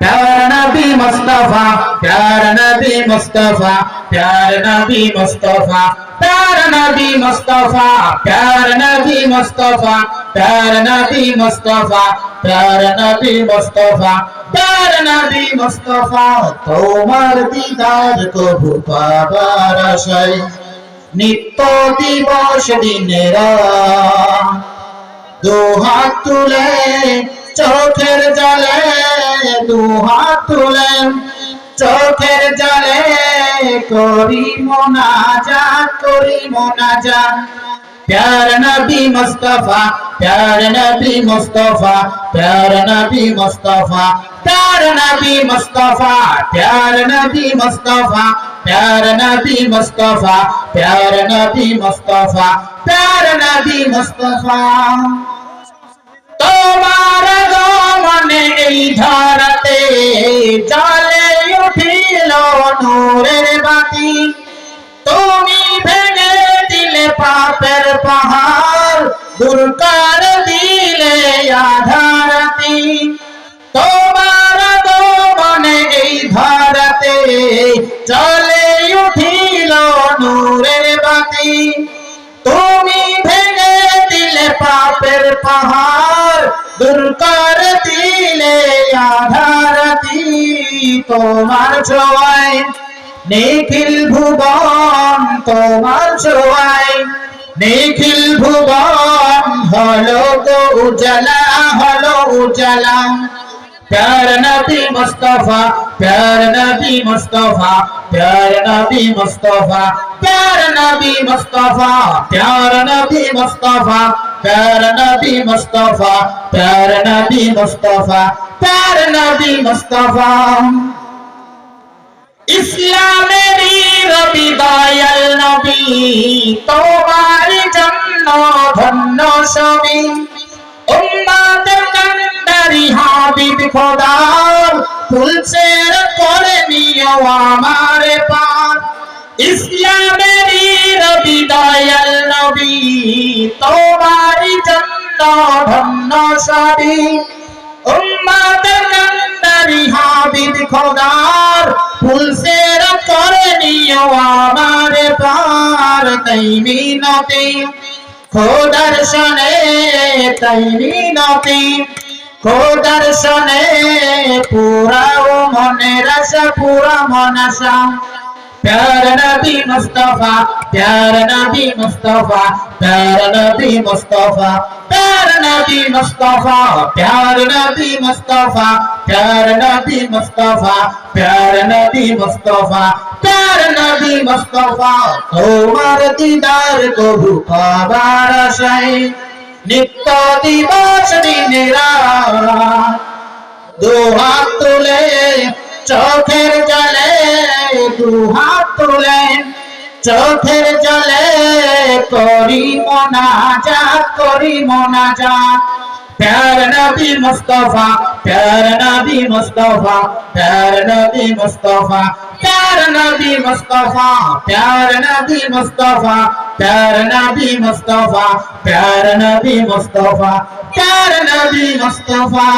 প্যার নবী মুস্তফা প্যার নবী মুস্তফা প্যার নবী মুস্তফা প্যার নবী মুস্তফা প্যার নবী মুস্তফা প্যার নবী মুস্তফা প্যার নবী মুস্তফা প্যার নবী মুস্তফা তোমার দিদার কবু পাবার আশায় নিত্য দিবস দিনেরা দুহাত তুলে চোখের জলে দুহাত তুলে চোখের জলে করি মোনাজা করি মোনাজা प्यार नबी मुस्तफा प्यार नबी मुस्तफा प्यार नबी मुस्तफा प्यार नबी मुस्तफा प्यार नबी मुस्तफा प्यार नबी मुस्तफा प्यार नबी मुस्तफा प्यार नबी मुस्तफा তোমার মনে এই ধরাতে জলে উঠিল নূরের বাতি তুমি ভেঙে দিলে পাপের পাহাড় দূর দিলে আধারাতি তোমার মনে এই ধরাতে চলে উঠিল নূরের বাতি। তুমি ভেঙে দিলে পাপের পাহাড় দূর কর দিলে আধারাতি তোমার ছোঁয়ায় নিখিল ভুবন, তোমার ছোঁয়ায় নিখিল ভুবন হলো গো উজালা হলো উজালা प्यार नबी मुस्तफा प्यार नबी मुस्तफा प्यार नबी मुस्तफा प्यार नबी मुस्तफा प्यार नबी मुस्तफा प्यार नबी मुस्तफा प्यार नबी मुस्तफा प्यार नबी मुस्तफा ইসলামেরই রবি দয়াল নবী সবই উম্মাদের কান্ডারি হাবিব খোদার ফুলসের করে নিও আমারে পার ইসলামেরই রবি দয়াল নবী তোমার জন্য ধন্য সবই উম্মাদের কান্ডারি হাবিব খোদার ফুলসের করে নিও আমারে পার তাই মিনতি খোদার সনে তাইনি নতি খোদার সনে পুরাও মনে রাসা পুরা মনাসা প্যার নবী মুস্তফা प्यार नबी मुस्तफा प्यार नबी मुस्तफा प्यार नबी मुस्तफा प्यार नबी मुस्तफा प्यार नबी मुस्तफा प्यार नबी मुस्तफा प्यार नबी मुस्तफा তোমার দিদার কবু পাবার আশায় নিত্য দিবস দিনেরা দু হাত তুলে চোখের জলে দু হাত তুলে চোখের জলে করি মোনাজা করি মোনাজা প্যার নবী মুস্তফা, প্যার নবী মুস্তফা, প্যার নবী মুস্তফা, প্যার নবী মুস্তফা, প্যার নবী মুস্তফা, প্যার নবী মুস্তফা, প্যার নবী মুস্তফা, প্যার নবী মুস্তফা।